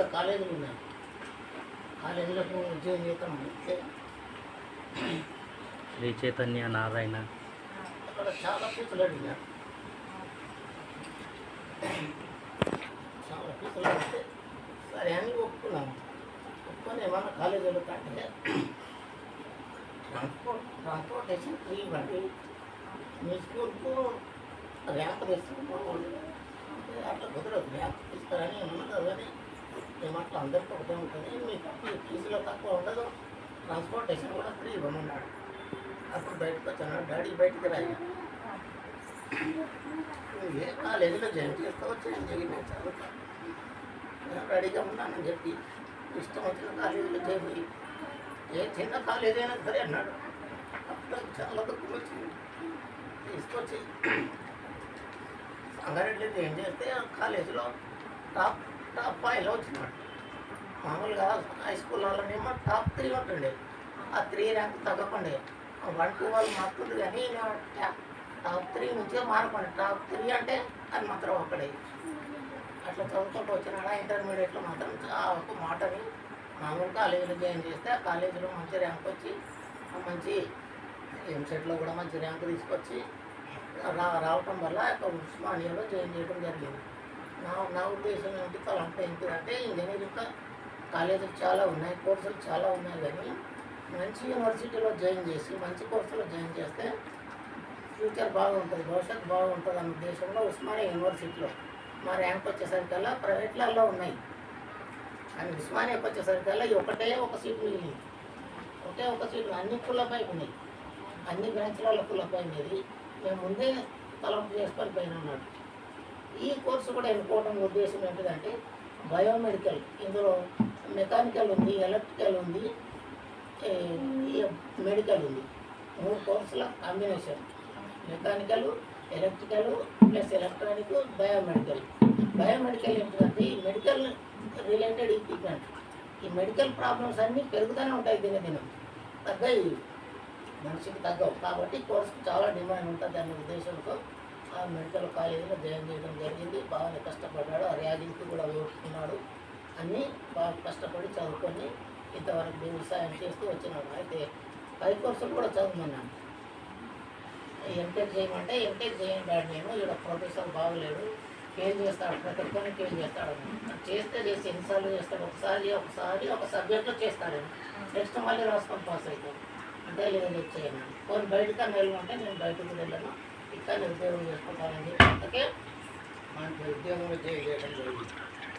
వందల కాలేజీలు ఉన్నాయి కాలేజీలకు ఉద్యోగం చేద్దాం అంటే శ్రీ చైతన్య నారాయణ అక్కడ చాలా ఫీజులు అడిగినారు చాలా ఫీజులు అడిగితే సరే అని ఒప్పుకున్నాము ఒప్పుకొని ఏమన్నా కాలేజీలో కంటే ట్రాన్స్పోర్ట్ ట్రాన్స్పోర్టేషన్ ఫ్రీ ఇవ్వండి మీ స్కూల్కు ర్యాంప్ తీసుకుంటే అట్లా కుదరదు ర్యాంప్ తీస్తారని ఏమన్నది అందరికీ ఒకటే ఉంటుంది. మీకు ఫీజులో తక్కువ ఉండదు. ట్రాన్స్పోర్టేషన్ కూడా ఫ్రీ ఇవ్వమన్నాడు అప్పుడు బయటకు వచ్చాను. డాడీ బయటకు రాయి. ఏ కాలేజీలో జాయిన్ చేస్తావో జాయిన్ చేయి నేను నేను రెడీగా ఉన్నానని చెప్పి ఇష్టం వచ్చిన కాలేజీలో చేయి. ఏ చిన్న కాలేజీ అయినా సరే అన్నాడు. అప్పుడు చాలా దుఃఖం వచ్చింది. తీసుకొచ్చి సంగారెడ్డిలో జాయిన్ చేస్తే ఆ కాలేజీలో టాప్ టాప్ ఫైవ్లో వచ్చినాడు? మామూలుగా హై స్కూల్ వాళ్ళనేమో టాప్ త్రీ ఉంటుండే. ఆ త్రీ ర్యాంక్ తగ్గకుండే. వన్ టూ వాళ్ళు మారుతుంది కానీ టాప్ త్రీ నుంచే మారకండి. టాప్ త్రీ అంటే అది మాత్రం ఒక్కడే. అట్లా చదువుకుంటూ వచ్చినాడా? ఇంటర్మీడియట్లో మాత్రం ఒక మాటని మామూలు కాలేజీలో జాయిన్ చేస్తే ఆ కాలేజీలో మంచి ర్యాంక్ వచ్చి మంచి ఎంసెట్లో కూడా మంచి ర్యాంక్ తీసుకొచ్చి రా రావటం వల్ల ఒక ఉస్మానియాలో జాయిన్ చేయడం జరిగింది. నా నా ఉద్దేశం ఏంటి? తలంటే ఏంటిదంటే ఇంజనీరింగ్ కాలేజీలు చాలా ఉన్నాయి కోర్సులు చాలా ఉన్నాయి కానీ మంచి యూనివర్సిటీలో జాయిన్ చేసి మంచి కోర్సులో జాయిన్ చేస్తే ఫ్యూచర్ బాగుంటుంది భవిష్యత్తు బాగుంటుంది అన్న ఉద్దేశంలో ఉస్మానియా యూనివర్సిటీలో మా ర్యాంక్ వచ్చేసరికల్లా ప్రైవేట్లలో ఉన్నాయి. కానీ ఉస్మానియాకి వచ్చేసరికల్లా ఒకటే ఒక సీట్ మిగిలింది. ఒకే ఒక సీటు అన్ని కులపై ఉన్నాయి. అన్ని బ్రాంచ్లలో కులపై ఉండేది మేము ముందే తలంపు చేసుకొని పైన ఉన్నాడు ఈ కోర్సు కూడా ఎన్నుకోవడం ఉద్దేశం ఏంటిదంటే బయోమెడికల్. ఇందులో మెకానికల్ ఉంది ఎలక్ట్రికల్ ఉంది ఈ మెడికల్ ఉంది. మూడు కోర్సుల combination. Mechanical electrical plus electronic biomedical. Biomedical ఏంటంటే ఈ మెడికల్ రిలేటెడ్ ఎక్విప్మెంట్ ఈ మెడికల్ ప్రాబ్లమ్స్ అన్నీ పెరుగుతూనే ఉంటాయి దినదినం. తగ్గాయి మనిషికి తగ్గవు. కాబట్టి కోర్సుకు చాలా డిమాండ్ ఉంటుంది అనే ఉద్దేశంతో ఆ మెడికల్ కాలేజీలో జాయిన్ చేయడం జరిగింది. బాగా కష్టపడ్డాడు. ఆ ర్యాగింగ్కి కూడా ఓడుకున్నాడు అన్నీ బాగా కష్టపడి చదువుకొని ఇంతవరకు దేవుడి సాయం చేస్తూ వచ్చినాడు. అయితే పై కోర్సులు కూడా చదువుకున్నాను ఎంటెక్ చేయమంటే ఎంటెక్ చేయండి నేను. ఇక్కడ ప్రొఫెసర్ బాగలేడు. ఫెయిల్ చేస్తాడు? ప్రతి ఒక్కరిని ఫెయిల్ చేస్తాడు? చేస్తే చేసి ఎన్నిసార్లు చేస్తాడు? ఒకసారి ఒకసారి ఒక సబ్జెక్ట్లో చేస్తాడు నెక్స్ట్ మళ్ళీ రాసుకొని పాస్ అవుతాడు అంటే లేదు చేయను. కొన్ని బయటకన్నా వెళ్ళమంటే నేను బయటకు వెళ్ళను. ఇక్కడ ఉద్యోగం చేసుకుంటానని చెప్పి అందుకే మనకి ఉద్యోగంలో చేయడం జరిగింది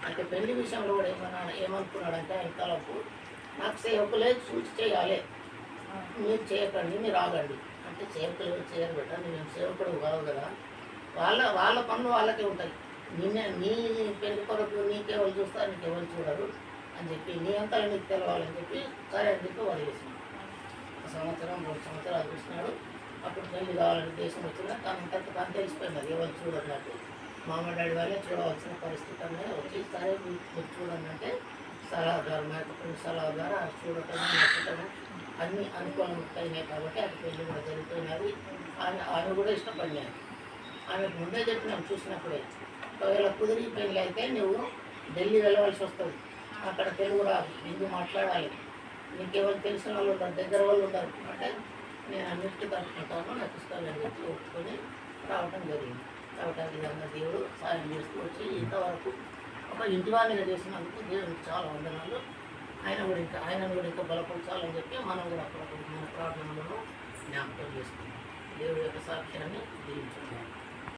అయితే పెళ్ళి విషయంలో కూడా ఏమన్నా ఏమనుకున్నాడంటే ఆయన తలపు. నాకు సేవకులే సూచి చేయాలి. మీరు చేయకండి మీరు ఆగండి. అంటే సేవకులు చేయరు బెట్ట నేను సేవకుడు కాదు కదా. వాళ్ళ వాళ్ళ పనులు వాళ్ళకే ఉంటాయి. నిన్నే నీ పెళ్ళి కొరకు నీకే వాళ్ళు చూస్తారు నీకు ఎవరు చూడరు అని చెప్పి నీ అంతా నీకు తెలవాలని చెప్పి సరే అని చెప్పి వదిలేసింది. ఒక సంవత్సరం రెండు సంవత్సరాలు చూసినాడు అప్పుడు పెళ్ళి కావాలని దేశం వచ్చినా తను అంతకు తను తెలిసిపోయింది అది ఎవరు చూడన్నట్టు మామ డాడీ వాళ్ళే చూడవలసిన పరిస్థితి అనేది వచ్చి సరే మీరు మీరు చూడండి అంటే సలహాదారు మేకపోయిన సలహాదారు ఆ చూడటం నచ్చటం అన్ని అనుకూలం అయినాయి కాబట్టి అది పెళ్ళి కూడా జరుగుతున్నది. ఆయన ఆమె కూడా ఇష్టపడినాను ఆమెకు ముందే చెప్పినాం చూసినప్పుడే. ఒకవేళ కుదిరి పెళ్ళి అయితే నువ్వు ఢిల్లీ వెళ్ళవలసి వస్తుంది. అక్కడ తెలుగు రాదు హిందీ మాట్లాడాలి? నీకు ఎవరు తెలిసిన వాళ్ళు ఉంటారు దగ్గర వాళ్ళు ఉంటారు. అంటే నేను అన్నిటికీ తట్టుకుంటాను నాకు ఇష్టం అని ఒప్పుకొని రావటం జరిగింది. కాబట్టి ఆ విధంగా దేవుడు సాయం చేస్తూ వచ్చి ఇంతవరకు ఒక ఇంటివాణిగా చేసినందుకు దేవునికి చాలా వందనాలు. ఆయన కూడా ఇంకా ఆయన కూడా ఇంకా బలపరచాలని చెప్పి మనం కూడా అప్పుడప్పుడు మన ప్రార్థనలను జ్ఞాపకం చేసుకుంటాం దేవుడి యొక్క సాక్ష్యాన్ని దీవించుకుంటాం